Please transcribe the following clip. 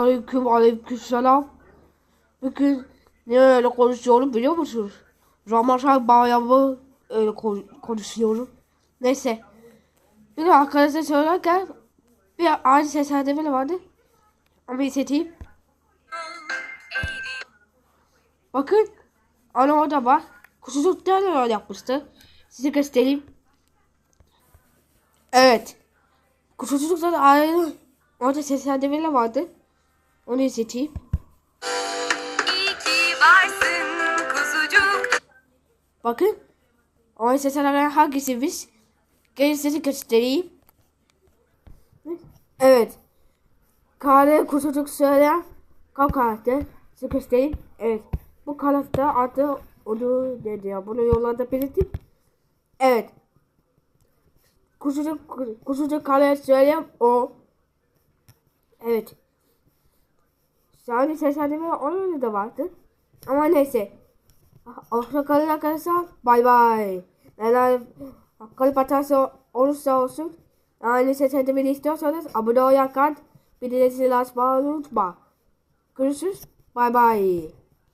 Aleyküm aleyküm selam. Bugün ne öyle konuşuyorum biliyor musunuz? Ramazan bayramı öyle kon- konuşuyorum. Neyse. Bir arkadaşlar söylerken bir aynı seslendirme vardı. Ama hissedeyim. Bakın. Ana orada var. Kusucuklar da öyle yapmıştı. Size göstereyim. Evet. Kusucuklar ayrı. Orada seslendirme vardı. Onu kuzucuk. Bakın. O seslendirme hangisi biz? Gelin size göstereyim. Evet. Kare kusucuk söyleyen kav karakter. Size göstereyim. Evet. Bu karakter adı onu dedi ya. Bunu yollarda belirttim. Evet. Kusucuk, kusucuk kare söyleyen o. Evet. Yani seslendirme onun da vardı. Ama neyse. Hoşçakalın arkadaşlar. Bay bay. Neler kalp hatası olursa olsun. Yani seslendirmeni istiyorsanız abone olmayı, bildirimleri açmayı unutma. Görüşürüz. Bay bay.